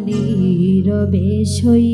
নীরবে শৈব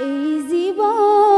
এই জীবনে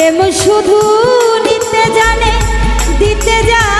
প্রেম শুধু নিতে জানে দিতে জানে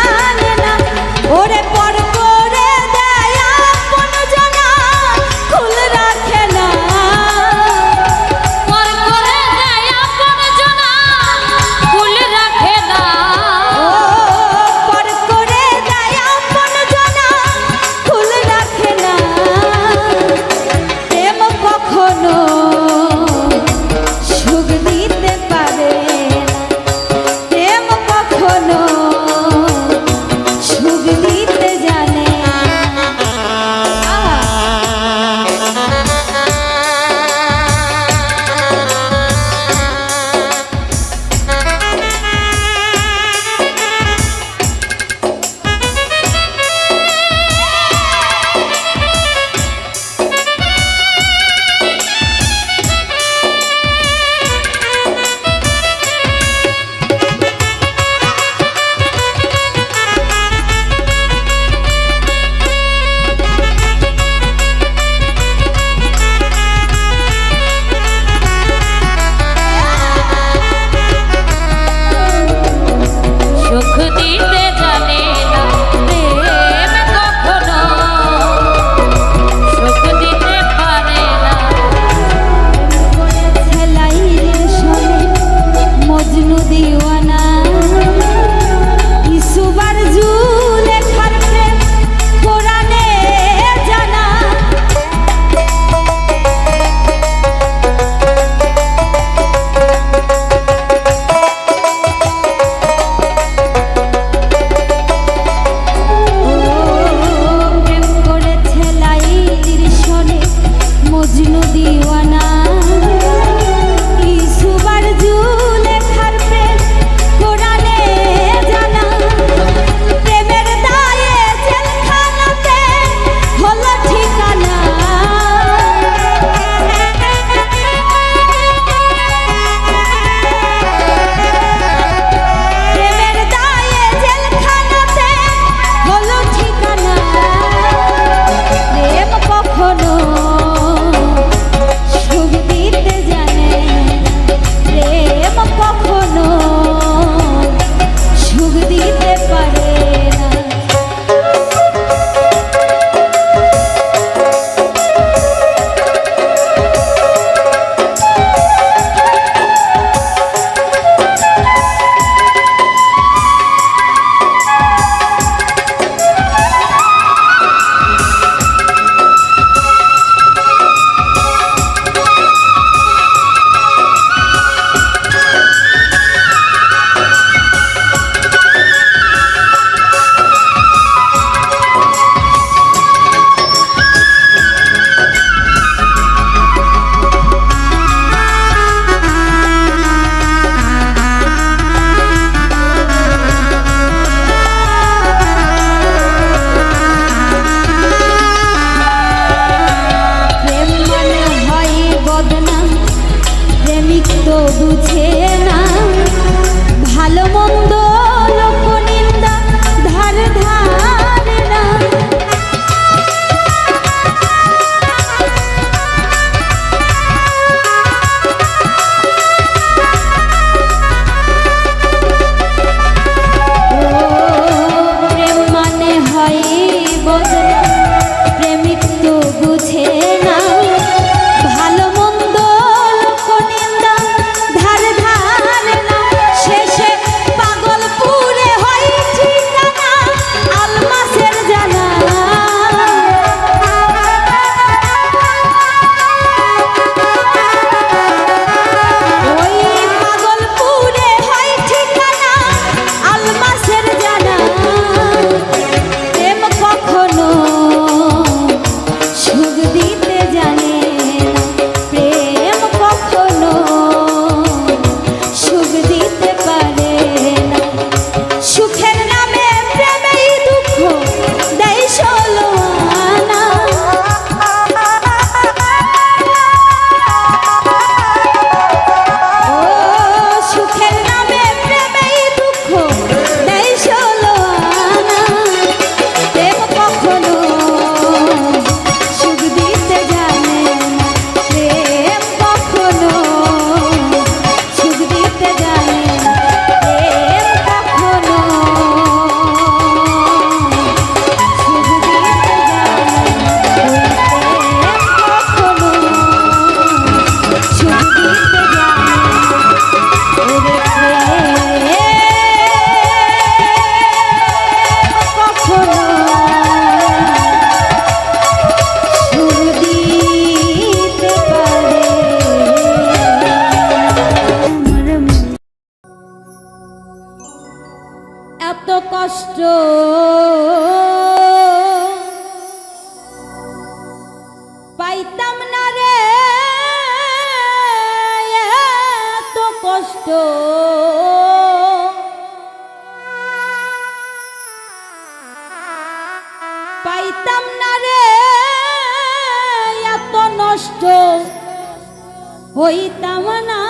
না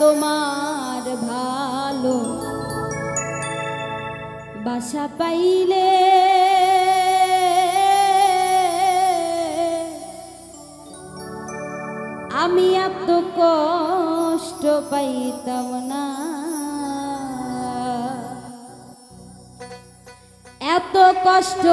তোমার ভালো। বাসা পাইলে আমি এত কষ্ট পাইতাম না। এত কষ্ট